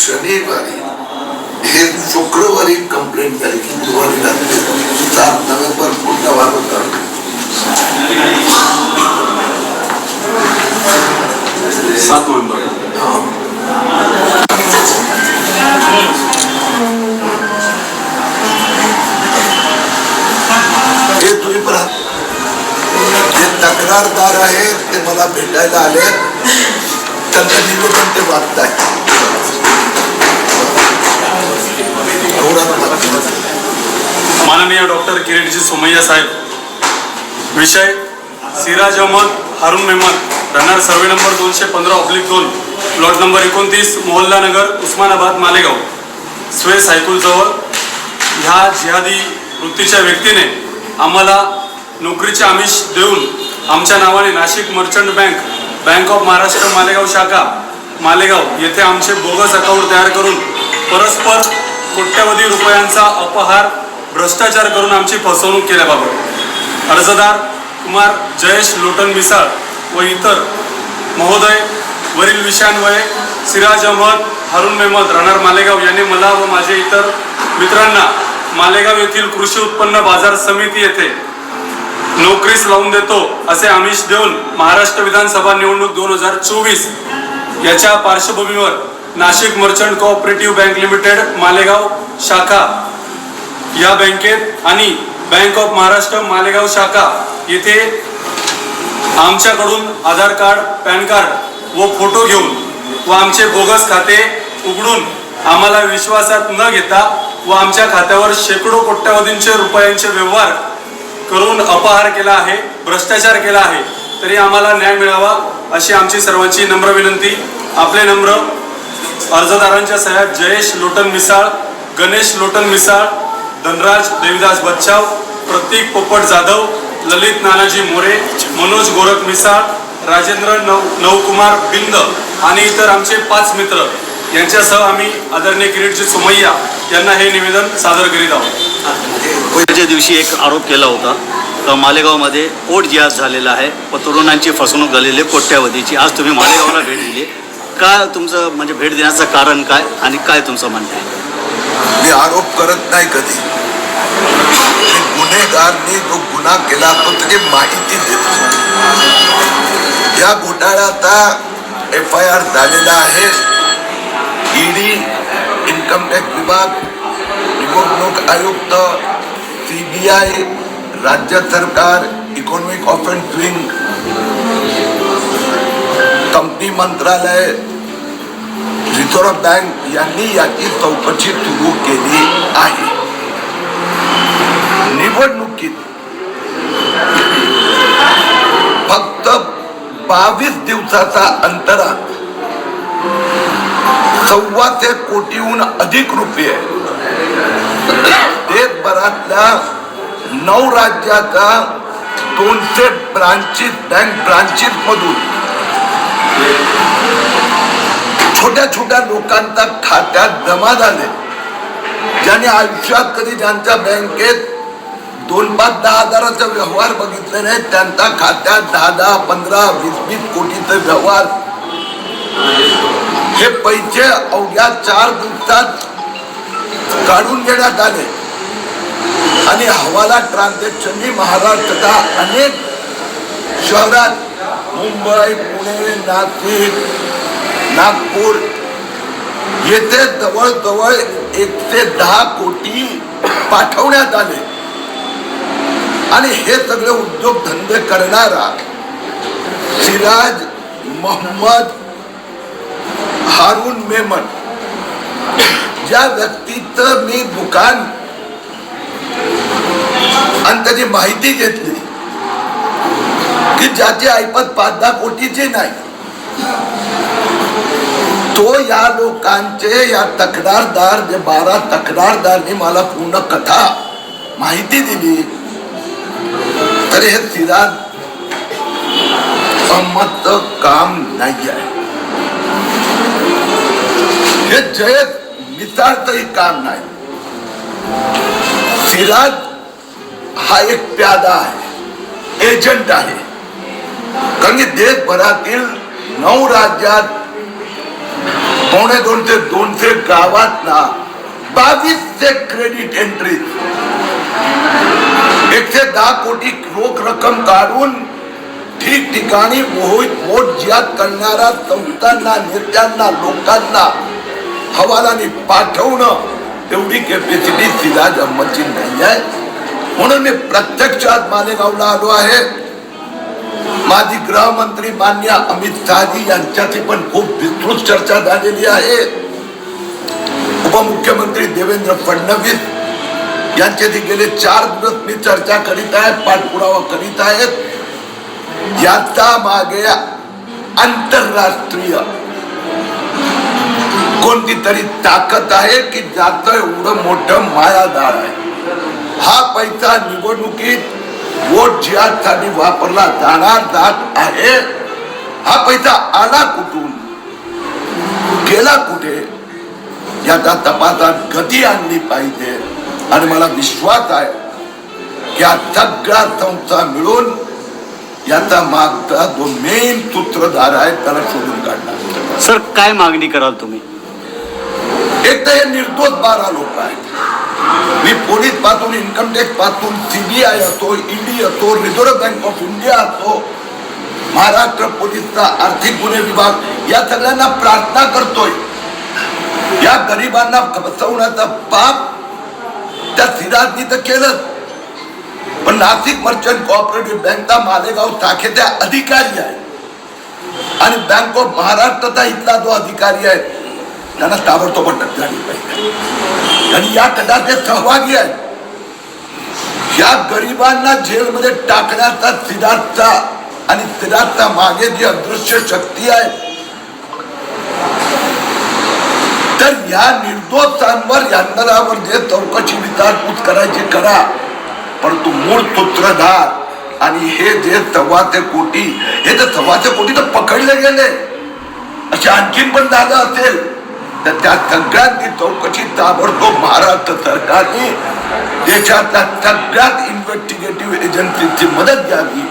शनिवारी हे शुक्रवारी कंप्लेंट झाली की बुधवारी रात्री सात नोव्हेंबर पुढचा वाद होता. सात नोव्हेंबर. हे. तुम्ही पण जे तक्रारदार आहेत ते मला भेटायला आले त्यांचं निवेदन ते माननीय डॉक्टर किरीटजी सोमय्या साहेब विषय सिराज अहमद हारून मेहमद राहणार सर्वे नंबर दोनशे पंधरा ऑब्लिक दोन प्लॉट नंबर एकोणतीस मोहल्ला नगर उस्मानाबाद मालेगाव. स्वे सायकुलजवळ ह्या जिहादी वृत्तीच्या व्यक्तीने आम्हाला नोकरीचे आमिष देऊन आमच्या नावाने Nashik merchant bank bank of Maharashtra Malegaon शाखा मालेगाव येथे आमचे बोगस अकाउंट तयार करून परस्पर कोट्यवधी रुपयांचा अपहार भ्रष्टाचार करून आमची फसवणूक केल्याबाबत. अर्जदार कुमार जयेश लोटन मिसाळ व इतर महोदय वरील विषयांमुळे सिराज अहमद हारून मेहमद राहणार मालेगाव यांनी मला व माझे इतर मित्रांना मालेगाव येथील कृषी उत्पन्न बाजार समिती येथे नोकरीस लावून देतो असे आमिष देऊन महाराष्ट्र विधानसभा निवडणूक दोन हजार चोवीस याच्या पार्श्वभूमीवर Nashik merchant cooperative bank limited Malegaon शाखा या बँकेत आणि बँक ऑफ महाराष्ट्र मालेगाव शाखा येथे आमच्याकडून आधार कार्ड पॅन कार्ड व फोटो घेऊन व आमचे बोगस खाते उघडून आम्हाला विश्वासात न घेता व आमच्या खात्यावर शेकडो कोट्यावधींचे रुपयांचे व्यवहार करून अपहार केला आहे भ्रष्टाचार केला आहे तरी आम्हाला न्याय मिळावा अशी आमची सर्वांची नम्र विनंती. आपले नम्र अर्जदारांच्या सह्यात जयेश लोटन मिसाळ गणेश लोटन मिसाळ धनराज देविदास बच्चाव प्रतीक पोपट जाधव ललित नानाजी मोरे मनोज गोरख मिसाळ राजेंद्र नव नवकुमार बिंद आणि इतर आमचे पाच मित्र. यांच्यासह आम्ही आदरणीय किरीटजी सुमैया यांना हे निवेदन सादर करीत आहोत. दिवशी एक आरोप केला होता. तर मालेगावमध्ये पोट जिहाज झालेला आहे. व तरुणांची फसवणूक झालेली आहे. कोट्यावधीची. आज तुम्ही मालेगावला भेट दिली. काय तुमचं म्हणजे भेट देण्याचं कारण काय आणि काय तुमचं म्हणणं आहे? मी आरोप करत नाही कधी. मी गुन्हेगारनी जो गुन्हा केला तो त्याची माहिती देतो या घोटाळ्याचा एफ आय आर झालेला आहे. ईडी इन्कम टॅक्स विभाग निवडणूक आयुक्त सीबीआय राज्य सरकार इकॉनॉमिक ऑफेन्स विंग कंपनी मंत्रालय रिझर्व्ह बँक यांनी याची चौकशी सुरू केली आहे. निवडणुकीत फक्त बावीस दिवसाचा अंतरात सव्वाशे कोटीहून अधिक रुपये देशभरातल्या नऊ राज्याच्या दोनशे ब्रांचेस बँक ब्रांचेस मधून छोट्या छोट्या लोकांच्या खात्यात जमा झाले. ज्याने आयुष्यात कधी ज्यांच्या बँकेत दोन पाच दहा हजाराचा व्यवहार बघितले नाही त्यांच्या खात्यात दहा दहा पंधरा वीस वीस कोटीचे व्यवहार. हे पैसे अवघ्या चार दिवसात काढून घेण्यात आले. आणि हवाला ट्रान्झॅक्शननी महाराष्ट्राच्या अनेक शहरात मुंबई पुणे नाशिक नागपूर येथे जवळजवळ एकशे दहा कोटी पाठवण्यात आले. आणि हे सगळे उद्योगधंदे करणारा सिराज मोहम्मद हारून मेमन ज्या व्यक्तीचं मी दुकान आणि त्याची माहिती घेतली की ज्याची ऐपत पाच दहा कोटीची नाही. तो या लोकांचे या तक्रारदार जे बारा तक्रारदारनी मला पूर्ण कथा माहिती दिली. तर हे सिराज संमत काम नाही आहे हे जयत मिसाळचंही काम नाही. सिराज हा एक प्यादा आहे. एजंट आहे. कारण की देशभरातील नऊ राज्यात पावणे दोनशे दोनशे गावात ना बावीसशे क्रेडिट एंट्री एकशे दहा कोटी रोख रक्कम काढून ठिकठिकाणी मोहित वोट जिहाद करणाऱ्या संस्थांना नेत्यांना लोकांना हवालाने पाठवणं एवढी कॅपॅसिटी सिराज अहमदची नाही आहे. म्हणून मी प्रत्यक्षात मालेगावला आलो आहे. माजी गृहमंत्री मान्य अमित शहाजी यांच्याशी पण खूप विस्तृत चर्चा झालेली आहे. उपमुख्यमंत्री देवेंद्र फडणवीस यांच्याशी गेले चार दिवस मी चर्चा करीत आहे पाठपुरावा करीत आहेत. याचा मागे आंतरराष्ट्रीय कोणती तरी ताकद आहे की ज्याचं एवढं मोठं मायादार आहे. हा पैसा निवडणुकीत वोट जिहादसाठी वापरला जाणार जात आहे. हा पैसा आला कुठून? गेला कुठे? याचा तपासात गती आणली पाहिजे. आणि मला विश्वास आहे की या सगळ्या संस्था मिळून याचा मागचा जो मेन सूत्रधार आहे त्याला शोधून काढणार. सर काय मागणी कराल तुम्ही? एक तर हे निर्दोष बारा लोक आहेत. मी पोलीसपासून इन्कम टॅक्सपासून सीबीआय असो ईडी असो रिझर्व्ह बँक ऑफ इंडिया असो महाराष्ट्र पोलीसचा आर्थिक गुन्हे विभाग या सगळ्यांना प्रार्थना करतोय. या गरिबांना फसवण्याचा पाप त्या सिराजनी तर केलं पण नाशिक मर्चंट कोऑपरेटिव्ह बँकचा मालेगाव शाखेचा अधिकारी आहे. आणि बँक ऑफ महाराष्ट्रचा इथला जो अधिकारी आहे त्यांना ताबडतोब अटक झाली पाहिजे आणि या कदाचित सहभागी आहेत या गरिबांना जेलमध्ये टाकण्याचा सिद्धार्थचा आणि सिद्धार्थचा मागे जी अदृश्य शक्ती आहे तर या निर्दोषांवर यांदरावर जे चौकशी विचारपूस करायची करा परंतु मूळ सूत्रधार आणि हे जे सव्वाशे कोटी हे तर सव्वाशे कोटी तर पकडले गेले असे आणखीन पण झालं असेल तर त्या सगळ्यांची चौकशी ताबडतोब महाराष्ट्र सरकारने देशातल्या सगळ्यात इन्व्हेस्टिगेटिव्ह एजन्सीची मदत घ्यावी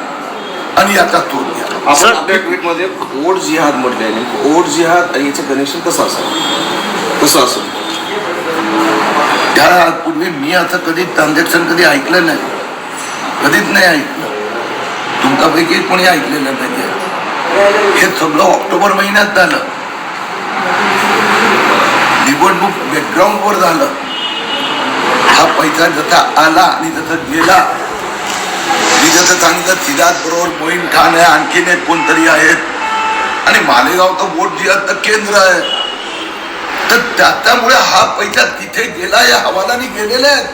आणि याचा शोध घ्यावा. आपण सर, आपल्या ट्विटमध्ये ओट जिहाद म्हटले आहे ओट जिहाद आणि याचं कनेक्शन कसं असेल? कसं असेल? त्यापूर्वी मी असं कधी ट्रान्झॅक्शन कधी ऐकलं नाही. कधीच नाही ऐकलं. तुमच्यापैकी कोणी ऐकलेलं नाही हे सगळं ऑक्टोबर महिन्यात झालं. निवडणूक बॅकग्राऊंडवर वर झालं. हा पैसा जसा आला आणि जसा गेला. मी जसं सांगितलं सिद्धार्थ बरोबर मोहीम खान आहे आणखीन एक कोणतरी आहेत. आणि मालेगाव तर जे जिहादचं केंद्र आहे. तर त्याच्यामुळे हा पैसा तिथे गेला या हवालाने गेलेला आहेत.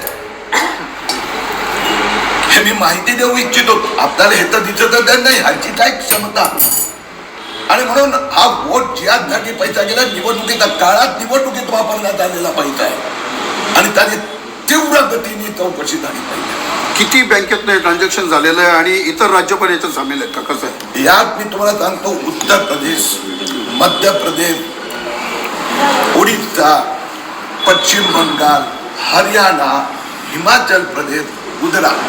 हे मी माहिती देऊ इच्छितो. आपल्याला हे तर दिसतच नाही ह्याची काय क्षमता? आणि म्हणून हा वोट जिहादसाठी पैसा गेला निवडणुकीच्या काळात निवडणुकीत वापरण्यात आलेला पैसा आहे. आणि त्याने तीव्र गतीने चौकशी झाली पाहिजे किती बँकेत ट्रान्झॅक्शन झालेलं आहे आणि इतर राज्य पण याच्यात सामील आहेत का? कसं आहे? यात मी तुम्हाला सांगतो उत्तर प्रदेश मध्य प्रदेश ओडिशा पश्चिम बंगाल हरियाणा हिमाचल प्रदेश गुजरात.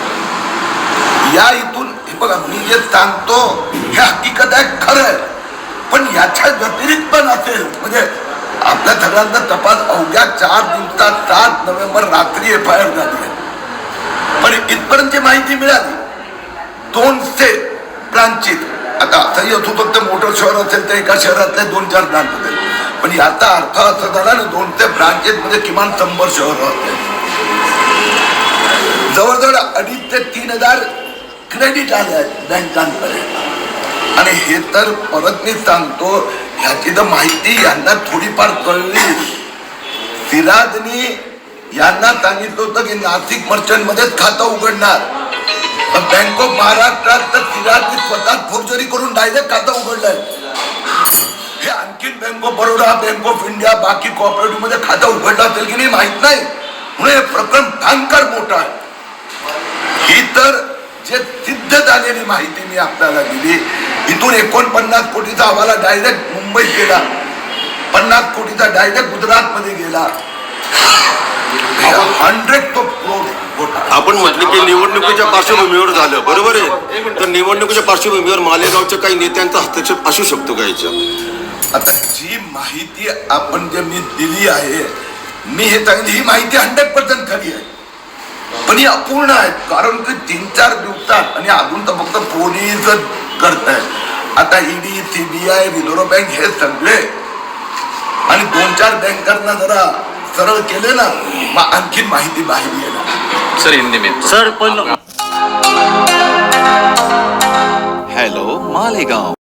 या इथून हे बघा मी जे सांगतो हे हकीकत आहे खरं आहे. पण याच्या व्यतिरिक्त पण असेल. म्हणजे आपल्या सगळ्यांचा तपास अवघ्या चार दिवसात सात नोव्हेंबर रात्री एफ आय आर झाली आहे. पण इथपर्यंतची माहिती मिळाली दोनशे ब्रांचेस आता असंही असू फक्त मोठं शहर असेल तर एका शहरातले दोन चार ब्रांच होते. पण याचा अर्थ असा झाला ना दोनशे ब्रांचेस म्हणजे किमान शंभर शहर असते जवळजवळ अडीच ते तीन हजार क्रेडिट आले आहेत बँकांकडे. आणि हे तर परत मी सांगतो ह्याची तर माहिती यांना थोडीफार कळली. सिराजनी यांना सांगितलं होतं की नाशिक मर्चंट मध्येच खातं उघडणार. बँक ऑफ महाराष्ट्रात तर सिराजनी स्वतः फोर्जरी करून डायरेक्ट खातं उघडलंय. हे आणखी bank of Baroda bank of India बाकी कॉपरेटिव्हमध्ये खातं उघडलं असेल की नाही माहीत नाही. म्हणून हे प्रकरण भयंकर मोठं आहे. ही तर जे सिद्ध झालेली माहिती मी आपल्याला दिली. इथून एकोणपन्नास कोटीचा हवाला डायरेक्ट मुंबईत गेला. पन्नास कोटीचा डायरेक्ट गुजरात मध्ये गेला हंड्रेड तो घोटाळा आपण म्हटलं की निवडणुकीच्या पार्श्वभूमीवर झालं. बरोबर आहे. तर निवडणुकीच्या पार्श्वभूमीवर मालेगावच्या काही नेत्यांचा हस्तक्षेप असू शकतो का याच्यात आता जी माहिती आपण जे मी दिली आहे मी हे सांगितलं ही माहिती हंड्रेड पर्सेंट खरी आहे. पण ही अपूर्ण आहे. कारण की तीन चार दिवसात आणि अजून तर फक्त पोलीस करतायत. आता ईडी सीबीआय रिझर्व्ह बँक हे सगळे. आणि दोन चार बँकांना जरा सरळ केले ना मग आणखीन माहिती बाहेर येणार. सर हिंदी में सर पण हेलो मालेगांव.